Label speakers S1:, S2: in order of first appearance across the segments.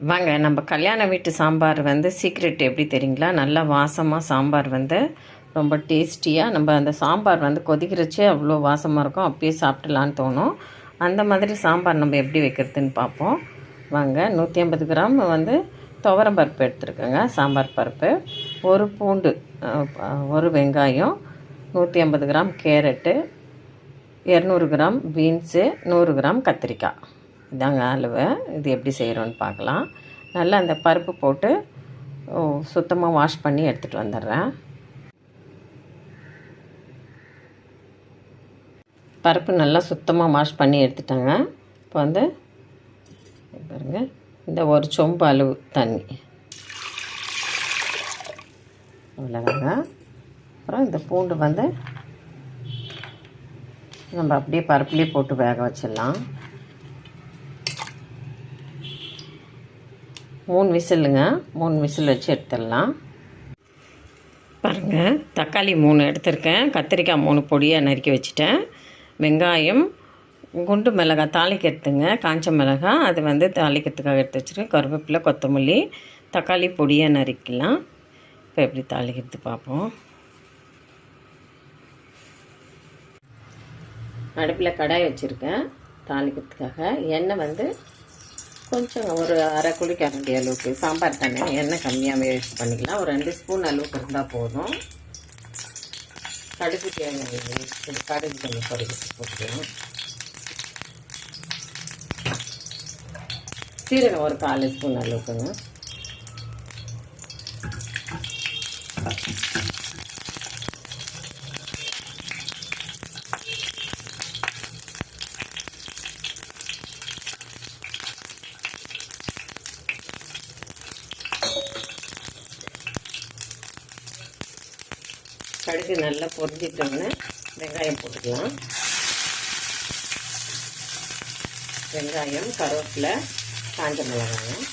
S1: வாங்க நம்ம கல்யாண வீட்டு சாம்பார் வந்து சீக்ரெட் எப்படி தெரியுங்களா? நல்லா வாசமாக சாம்பார் வந்து ரொம்ப டேஸ்டியாக நம்ம அந்த சாம்பார் வந்து கொதிக்கிறச்சே அவ்வளோ வாசமாக இருக்கும். அப்பயே சாப்பிடலான்னு தோணும். அந்த மாதிரி சாம்பார் நம்ம எப்படி வைக்கிறதுன்னு பார்ப்போம். வாங்க நூற்றி ஐம்பது கிராம் வந்து துவரம் பருப்பு எடுத்துருக்கோங்க. சாம்பார் பருப்பு. ஒரு பூண்டு ஒரு வெங்காயம் நூற்றி ஐம்பது கிராம் கேரட்டு இரநூறு கிராம் பீன்ஸு நூறு கிராம் கத்திரிக்காய். இதாங்க அலுவை இது எப்படி செய்கிறோன்னு பார்க்கலாம். நல்லா அந்த பருப்பு போட்டு சுத்தமாக வாஷ் பண்ணி எடுத்துகிட்டு வந்துடுறேன். பருப்பு நல்லா சுத்தமாக வாஷ் பண்ணி எடுத்துட்டாங்க. இப்போ வந்து பாருங்கள் பாருங்க இந்த ஒரு சொம்பு அளவு தண்ணி. அவ்வளோதாங்க அப்புறம் இந்த பூண்டு வந்து நம்ம அப்படியே பருப்புலேயே போட்டு வேக வச்சிடலாம். மூணு விசிலுங்க. மூணு விசில் வச்சு எடுத்துடலாம். பாருங்கள் தக்காளி மூணு எடுத்திருக்கேன். கத்திரிக்காய் மூணு பொடியாக நறுக்கி வச்சுட்டேன். வெங்காயம் குண்டு மிளகாய் தாளிக்கிறதுங்க காஞ்ச மிளகாய் அது வந்து தாளிக்கிறதுக்காக எடுத்து வச்சுருக்கேன். கருவேப்பிலை கொத்தமல்லி தக்காளி பொடியாக நறுக்கலாம் இப்போ எப்படி தாளிக்கிறது பார்ப்போம். அடுப்பில் கடாய் வச்சுருக்கேன். தாளிக்கிறதுக்காக எண்ணெய் வந்து கொஞ்சம் ஒரு அரை குழி கரண்டி அளவுக்கு சாம்பார் தண்ணி எண்ணெய் கம்மியாகவே யூஸ் பண்ணிக்கலாம். ஒரு ரெண்டு ஸ்பூன் அளவுக்கு இருந்தால் போதும். கடுகு தேங்காய் கடுகு கொஞ்சம் பொறிச்சு போட்டுக்கலாம். சீரகம் ஒரு கால் ஸ்பூன் அளவுக்குங்க. கடுகு நல்லா பொரிஞ்சிட்டோன்னே வெங்காயம் போட்டுக்கலாம். வெங்காயம் கருவேப்பிலை காஞ்ச மிளகாயம்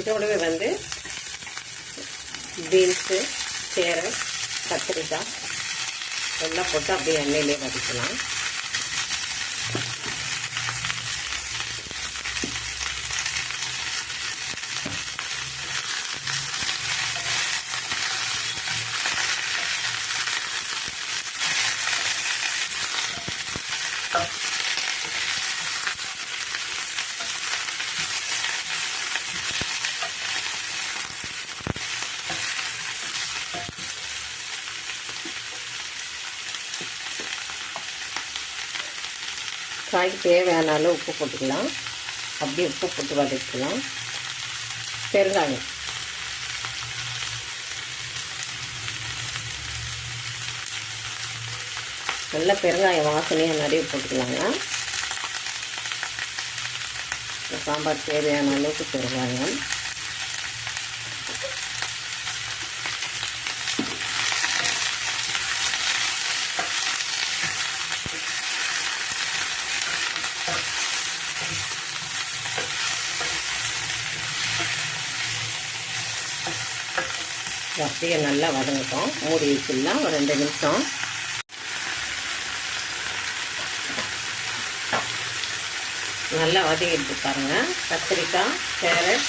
S1: இதோடவே வந்து பீன்ஸு கேரட் கத்திரிக்காய். எல்லாம் போட்டு அப்படியே எண்ணெயிலே வதக்கலாம். காய்க்கு தேவையான அளவு உப்பு போட்டுக்கலாம். அப்படியே உப்பு போட்டு வதக்கலாம். பெருங்காயம். நல்ல பெருங்காயம் வாசனையாக நிறைய போட்டுக்கலாங்க. இந்த சாம்பார் தேவையான அளவுக்கு பெருங்காயம். இது நல்லா வதங்கட்டும். மூடி வச்சிடலாம். ஒரு ரெண்டு நிமிஷம். நல்லா வதங்கிட்டு பாருங்க. கத்திரிக்காய் கேரட்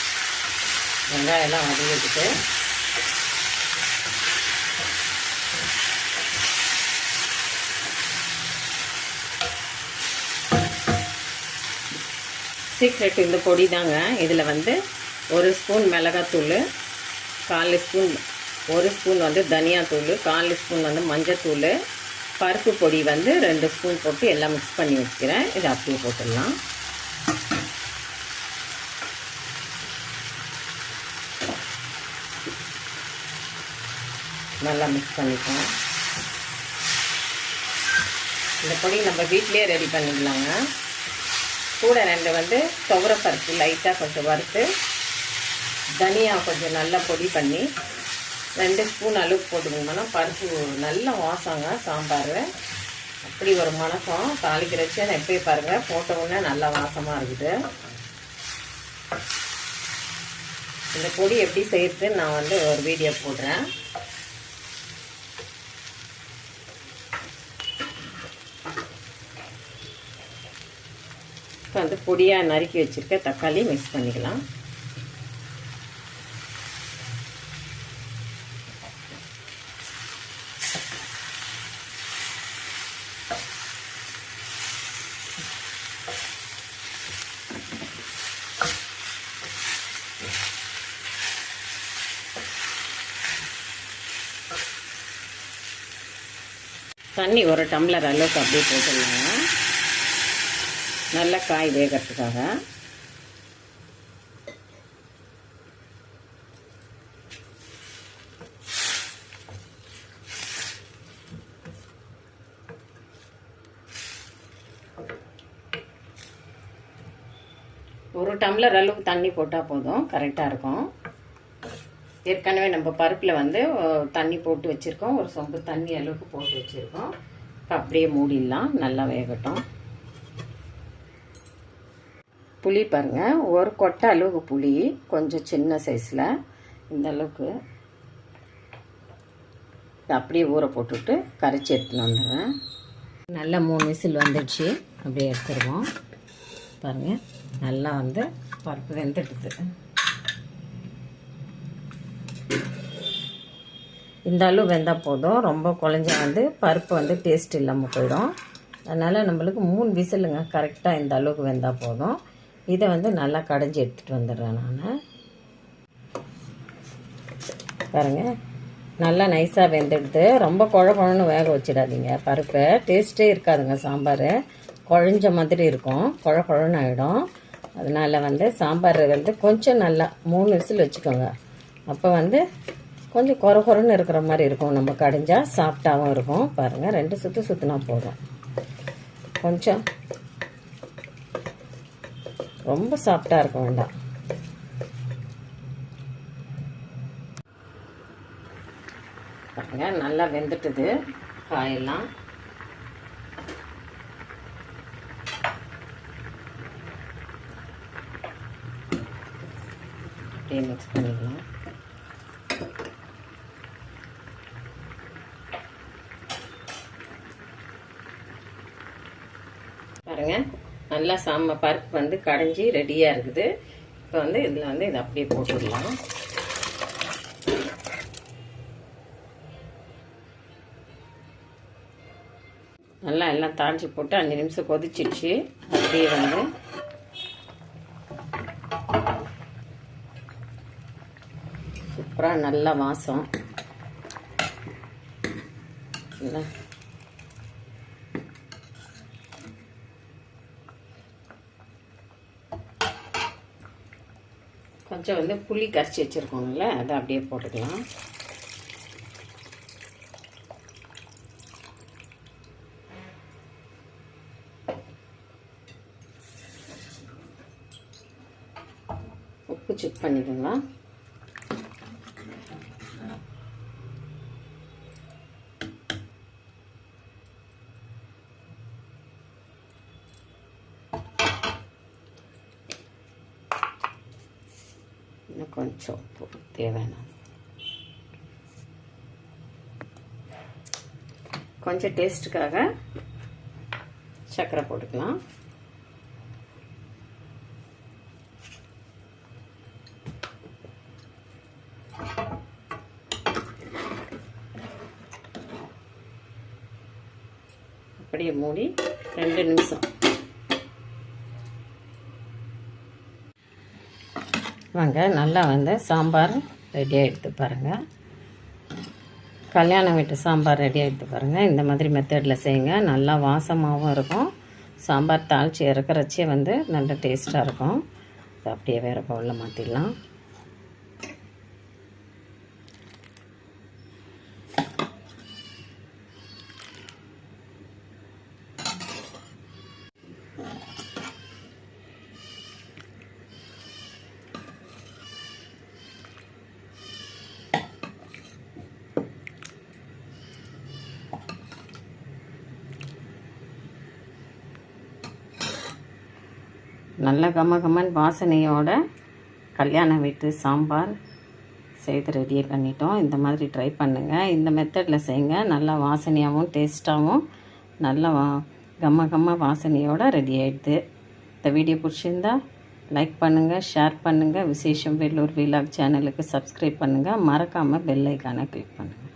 S1: வெங்காயம் எல்லாம் வதங்கிட்டு சீக்ரெட் இந்த பொடி தாங்க. இதில் வந்து ஒரு ஸ்பூன் மிளகாத்தூள் கால் ஸ்பூன் ஒரு ஸ்பூன் வந்து தனியாத்தூள் கால் ஸ்பூன் வந்து மஞ்சத்தூள் பருப்பு பொடி வந்து ரெண்டு ஸ்பூன் போட்டு எல்லாம் மிக்ஸ் பண்ணி வச்சுக்கிறேன். இதை அப்படியே போட்டுடலாம். நல்லா மிக்ஸ் பண்ணிப்போம் இந்த பொடி நம்ம வீட்டிலேயே ரெடி பண்ணிக்கலாங்க. கூட ரெண்டு வந்து துவரப்பருப்பு லைட்டாக கொஞ்சம் வறுத்து தனியாக கொஞ்சம் நல்லா பொடி பண்ணி ரெண்டு ஸ்பூன் அளவு போட்டுக்கோங்கன்னா பருப்பு நல்ல வாசங்க சாம்பார். அப்படி ஒரு மணக்கம். தாளிக்கிறச்சு நான் எப்பயும் பாருங்கள் போட்ட உடனே நல்லா வாசமாக இருக்குது. இந்த பொடி எப்படி செய்யறது நான் வந்து ஒரு வீடியோ போடுறேன். இப்போ வந்து பொடியாக நறுக்கி வச்சுருக்க தக்காளி மிக்ஸ் பண்ணிக்கலாம். தண்ணி ஒரு டம்ளர் அளவுக்கு அப்படியே போட்டுடலாங்க நல்லா காய் வேகிறதுக்காக. ஒரு டம்ளர் அளவுக்கு தண்ணி போட்டால் போதும். கரெக்டாக இருக்கும். ஏற்கனவே நம்ம பருப்பில் வந்து தண்ணி போட்டு வச்சுருக்கோம். ஒரு சொம்பு தண்ணி அளவுக்கு போட்டு வச்சுருக்கோம். இப்போ அப்படியே மூடிடலாம். நல்லா வேகட்டும். புளி பாருங்கள் ஒரு கொட்டை அளவுக்கு புளி. கொஞ்சம் சின்ன சைஸில் இந்த அளவுக்கு. அப்படியே ஊற போட்டுவிட்டு கரைச்சி எடுத்துன்னு வந்துடுறேன். நல்லா மூணு விசில் வந்துடுச்சு. அப்படியே எடுத்துருவோம். பாருங்கள் நல்லா வந்து பருப்பு வெந்துடுது. இந்த அளவு வெந்தால் போதும். ரொம்ப குழஞ்சா வந்து பருப்பு வந்து டேஸ்ட் இல்லாமல் போயிடும். அதனால் நம்மளுக்கு மூணு விசிலுங்க கரெக்டாக இந்த அளவுக்கு வெந்தால் போதும். இதை வந்து நல்லா கடைஞ்சி எடுத்துகிட்டு வந்துடுறேன் நான். பாருங்க. நல்லா நைஸாக வெந்துடுது. ரொம்ப குழ குழன்னு வேக வச்சிடாதீங்க. பருப்பை டேஸ்ட்டே இருக்காதுங்க சாம்பார். குழஞ்ச மாதிரி இருக்கும். குழ குழன்னு ஆகிடும் அதனால் வந்து சாம்பார் வந்து கொஞ்சம் நல்லா மூணு விசில் வச்சுக்கோங்க. அப்போ வந்து கொஞ்சம் குறை குறைன்னு இருக்கிற மாதிரி இருக்கும். நம்ம கடைஞ்சால் சாஃப்டாகவும் இருக்கும். பாருங்கள் ரெண்டு சுற்று சுற்றினா போதும். கொஞ்சம். ரொம்ப சாஃப்டாக இருக்க வேண்டாம். பாருங்க நல்லா வெந்துட்டுது காயெல்லாம். அப்படியே மிக்ஸ் பண்ணிக்கலாம் பாருங்க நல்லா சாம பருப்பு வந்து கடைஞ்சி ரெடியாக இருக்குது. இப்போ வந்து இதில் வந்து இதை அப்படியே போட்டுடலாம். நல்லா எல்லாம் தாளித்து போட்டு அஞ்சு நிமிஷம் கொதிச்சிடுச்சு. அப்படியே வந்து சூப்பராக நல்லா வாசம். நல்லா கொஞ்சம் வந்து புளி கரைச்சி வச்சுருக்கோம்ல அதை அப்படியே போட்டுக்கலாம். உப்பு செக் பண்ணிக்கலாம் கொஞ்சம் உப்பு தேவையான கொஞ்சம் டேஸ்ட்டுக்காக சர்க்கரை போட்டுக்கலாம். அப்படியே மூடி ரெண்டு நிமிஷம். வாங்க நல்லா வந்து சாம்பார் ரெடியாக எடுத்து பாருங்கள் கல்யாணம் வீட்டு சாம்பார் ரெடியாக எடுத்து பாருங்கள் இந்த மாதிரி மெத்தடில் செய்யுங்க. நல்லா வாசமாகவும் இருக்கும். சாம்பார் தாளித்து இறக்குறச்சே வந்து நல்ல டேஸ்ட்டாக இருக்கும். அப்படியே வேறு பவுலில் மாற்றிடலாம் நல்ல கம கமன் வாசனையோட கல்யாண வீட்டு சாம்பார் செய்து ரெடி பண்ணிட்டோம். இந்த மாதிரி ட்ரை பண்ணுங்கள் இந்த மெத்தடில் செய்யுங்க நல்லா வாசனையாகவும் டேஸ்ட்டாகவும் நல்லா வா கம்ம கம்ம வாசனையோடு ரெடி ஆகிடுது இந்த வீடியோ பிடிச்சிருந்தா லைக் பண்ணுங்கள் ஷேர் பண்ணுங்கள் விசேஷம் வேலூர் வீலாக் சேனலுக்கு சப்ஸ்கிரைப் பண்ணுங்கள் மறக்காமல் பெல் ஐக்கானை கிளிக் பண்ணுங்கள்